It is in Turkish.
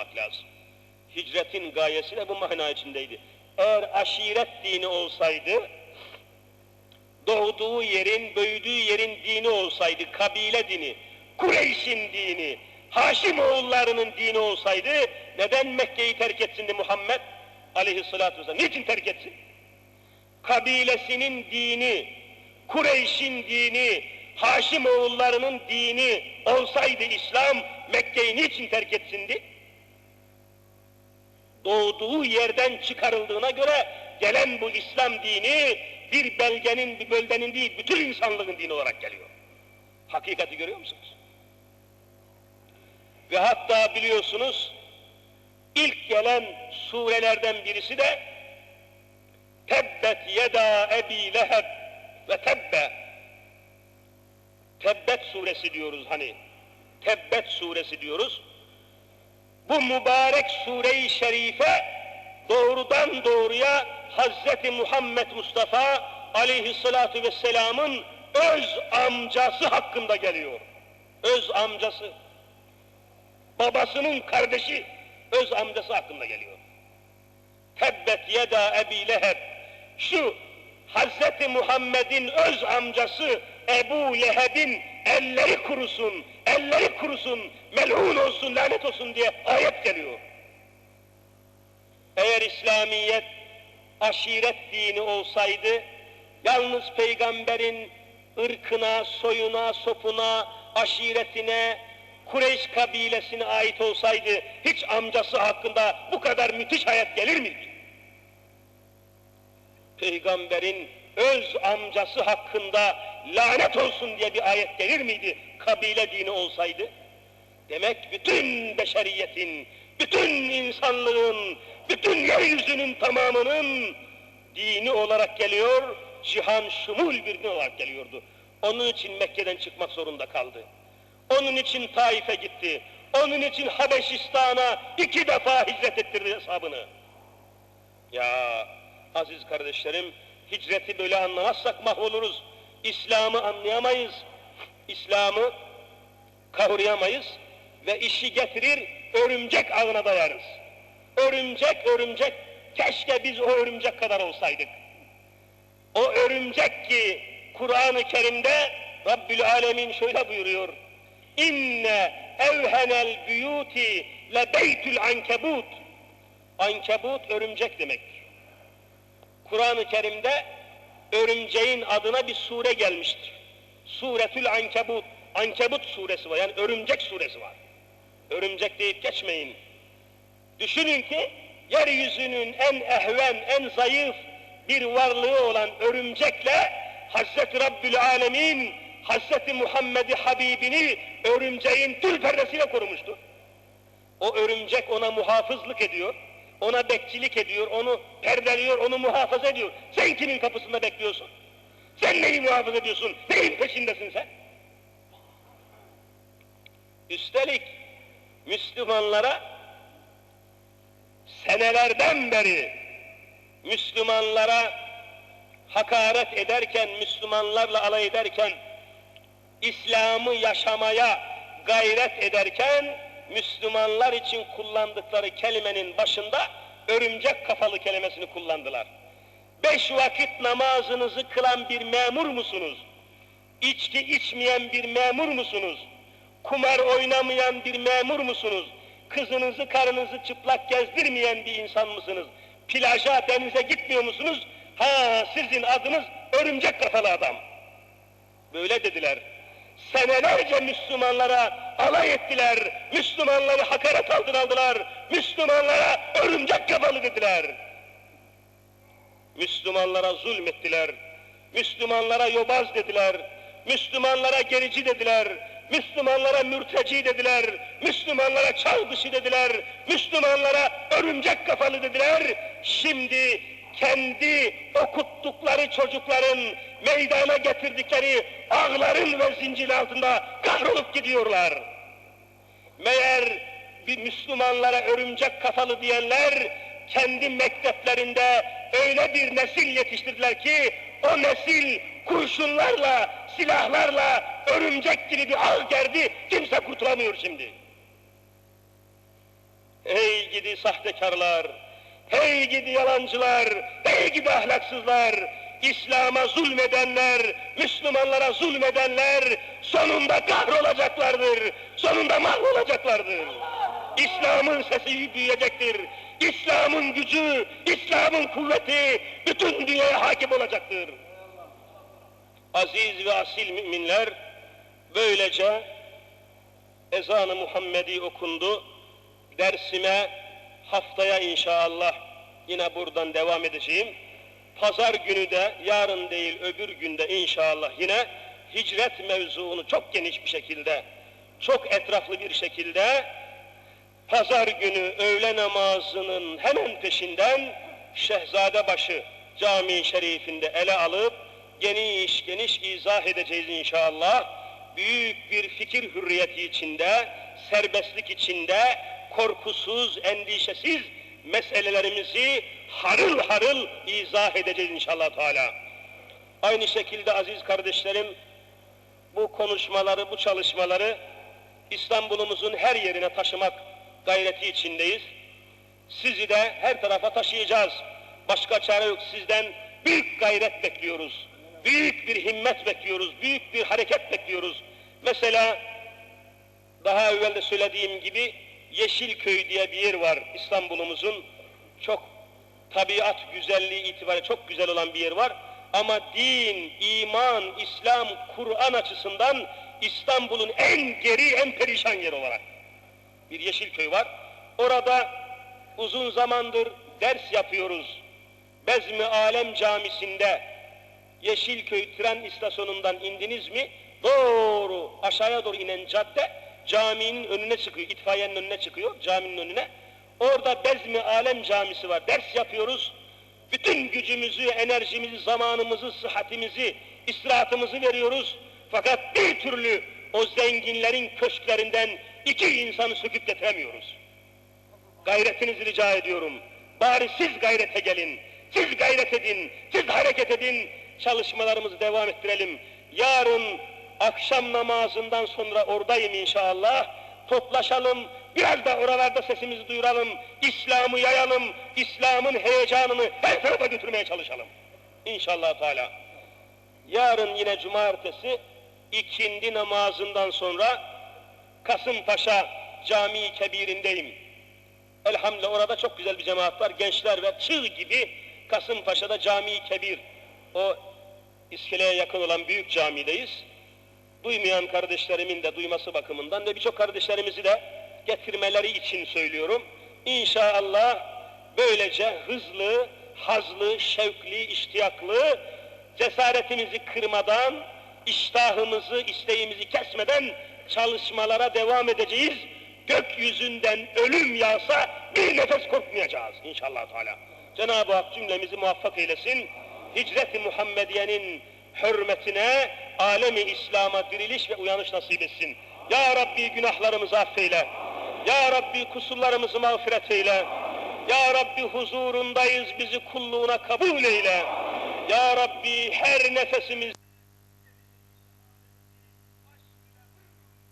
anlamak lazım. Hicretin gayesi de bu mana içindeydi. Eğer aşiret dini olsaydı, doğduğu yerin, büyüdüğü yerin dini olsaydı, kabile dini, Kureyş'in dini, Haşim oğullarının dini olsaydı, neden Mekke'yi terk etsin de Muhammed aleyhissalatü vesselam? Niçin terk etsin? Kabilesinin dini, Kureyş'in dini, Haşim oğullarının dini olsaydı İslam, Mekke'yi niçin terk etsindi? Doğduğu yerden çıkarıldığına göre gelen bu İslam dini bir belgenin, bir bölgenin değil, bütün insanlığın dini olarak geliyor. Hakikati görüyor musunuz? Ve hatta biliyorsunuz ilk gelen surelerden birisi de Tebbet yeda ebi leheb ve tebbe Tebbet suresi diyoruz hani. Tebbet suresi diyoruz. Bu mübarek sure-i şerife doğrudan doğruya Hazreti Muhammed Mustafa aleyhissalatu vesselamın öz amcası hakkında geliyor. Öz amcası. Babasının kardeşi öz amcası hakkında geliyor. Tebbet yeda ebi leheb. Şu Hazreti Muhammed'in öz amcası Ebu Leheb'in elleri kurusun, elleri kurusun, melun olsun, lanet olsun diye ayet geliyor. Eğer İslamiyet aşiret dini olsaydı, yalnız peygamberin ırkına, soyuna, sopuna, aşiretine, Kureyş kabilesine ait olsaydı, hiç amcası hakkında bu kadar müthiş hayat gelir miydi? Peygamberin öz amcası hakkında lanet olsun diye bir ayet gelir miydi kabile dini olsaydı? Demek bütün beşeriyetin, bütün insanlığın, bütün yeryüzünün tamamının dini olarak geliyor, cihan şumul bir din olarak geliyordu. Onun için Mekke'den çıkmak zorunda kaldı. Onun için Taif'e gitti. Onun için Habeşistan'a iki defa hicret ettirdi hesabını. Ya aziz kardeşlerim, hicreti böyle anlamazsak mahvoluruz. İslam'ı anlayamayız. İslam'ı kavrayamayız ve işi getirir örümcek ağına dayarız. Örümcek örümcek keşke biz o örümcek kadar olsaydık. O örümcek ki Kur'an-ı Kerim'de Rabbül Alemin şöyle buyuruyor. İnne evhenel büyuti le beytül ankebut. Ankebut örümcek demek. Kur'an-ı Kerim'de örümceğin adına bir sure gelmiştir. Suretül Ankebut, Ankebut suresi var. Yani örümcek suresi var. Örümcek deyip geçmeyin. Düşünün ki yeryüzünün en ehven, en zayıf bir varlığı olan örümcekle Hazreti Rabbül Alemin Hazreti Muhammed'i Habibini örümceğin tül perdesiyle korumuştur. O örümcek ona muhafızlık ediyor, ona bekçilik ediyor, onu perdeliyor, onu muhafaza ediyor. Sen kimin kapısında bekliyorsun? Sen neyi muhafaza ediyorsun? Neyin peşindesin sen? Üstelik Müslümanlara senelerden beri Müslümanlara hakaret ederken, Müslümanlarla alay ederken, İslam'ı yaşamaya gayret ederken, Müslümanlar için kullandıkları kelimenin başında örümcek kafalı kelimesini kullandılar. Beş vakit namazınızı kılan bir memur musunuz? İçki içmeyen bir memur musunuz? Kumar oynamayan bir memur musunuz? Kızınızı, karınızı çıplak gezdirmeyen bir insan mısınız? Plaja, denize gitmiyor musunuz? Ha sizin adınız örümcek kafalı adam. Böyle dediler. Senelerce Müslümanlara alay ettiler. Müslümanları hakaret altına aldılar. Müslümanlara örümcek kafalı dediler. Müslümanlara zulmettiler. Müslümanlara yobaz dediler. Müslümanlara gerici dediler. Müslümanlara mürteci dediler. Müslümanlara çağ dediler. Müslümanlara örümcek kafalı dediler. Şimdi kendi okuttukları çocukların meydana getirdikleri ağların ve zincir altında kahrolup gidiyorlar. Meğer bir Müslümanlara örümcek kafalı diyenler kendi mekteplerinde öyle bir nesil yetiştirdiler ki o nesil kurşunlarla, silahlarla örümcek gibi bir ağ gerdi, kimse kurtulamıyor şimdi. Hey gidi sahtekarlar, hey gidi yalancılar, hey gidi ahlaksızlar, İslam'a zulmedenler, Müslümanlara zulmedenler sonunda kahrolacaklardır, sonunda mahvolacaklardır. İslam'ın sesi büyüyecektir, İslam'ın gücü, İslam'ın kuvveti bütün dünyaya hakim olacaktır. Aziz ve asil müminler, böylece ezan-ı Muhammedi okundu. Dersime haftaya inşallah yine buradan devam edeceğim. Pazar günü de yarın değil öbür günde inşallah yine hicret mevzuunu çok geniş bir şekilde, çok etraflı bir şekilde pazar günü öğle namazının hemen peşinden Şehzadebaşı Camii Şerifinde ele alıp geniş geniş izah edeceğiz inşallah. Büyük bir fikir hürriyeti içinde, serbestlik içinde, korkusuz, endişesiz meselelerimizi harıl harıl izah edeceğiz inşallah Teala. Aynı şekilde aziz kardeşlerim, bu konuşmaları, bu çalışmaları İstanbul'umuzun her yerine taşımak gayreti içindeyiz. Sizi de her tarafa taşıyacağız. Başka çare yok. Sizden büyük gayret bekliyoruz. Büyük bir himmet bekliyoruz. Büyük bir hareket bekliyoruz. Mesela daha evvel de söylediğim gibi Yeşilköy diye bir yer var İstanbul'umuzun. Çok tabiat güzelliği itibariyle çok güzel olan bir yer var. Ama din, iman, İslam, Kur'an açısından İstanbul'un en geri, en perişan yer olarak bir Yeşilköy var. Orada uzun zamandır ders yapıyoruz. Bezmi Alem Camisi'nde Yeşilköy tren istasyonundan indiniz mi doğru aşağıya doğru inen cadde caminin önüne çıkıyor, itfaiyenin önüne çıkıyor, caminin önüne. Orada Bezmi Alem Camisi var. Ders yapıyoruz. Bütün gücümüzü, enerjimizi, zamanımızı, sıhhatimizi, istirahatımızı veriyoruz. Fakat bir türlü o zenginlerin köşklerinden iki insanı söküp getiremiyoruz. Gayretinizi rica ediyorum. Bari siz gayrete gelin. Siz gayret edin. Siz hareket edin. Çalışmalarımızı devam ettirelim. Yarın akşam namazından sonra oradayım inşallah. Toplaşalım. Biraz da oralarda sesimizi duyuralım. İslam'ı yayalım. İslam'ın heyecanını her tarafa götürmeye çalışalım. İnşallah Teala. Yarın yine cumartesi ikindi namazından sonra Kasımpaşa Camii Kebir'indeyim. Elhamdülillah orada çok güzel bir cemaat var. Gençler ve çığ gibi Kasımpaşa'da Camii Kebir. O iskeleye yakın olan büyük camideyiz. Duymayan kardeşlerimin de duyması bakımından ve birçok kardeşlerimizi de getirmeleri için söylüyorum. İnşallah böylece hızlı, hazlı, şevkli, iştiyaklı, cesaretimizi kırmadan, iştahımızı, isteğimizi kesmeden çalışmalara devam edeceğiz. Gökyüzünden ölüm yağsa bir nefes korkmayacağız inşallah Teala. Cenab-ı Hak cümlemizi muvaffak eylesin. Hicret-i Muhammediye'nin hürmetine alemi İslam'a diriliş ve uyanış nasip etsin. Ya Rabbi günahlarımızı affeyle. Ya Rabbi kusurlarımızı mağfiret eyle. Ya Rabbi huzurundayız bizi kulluğuna kabul eyle. Ya Rabbi her nefesimiz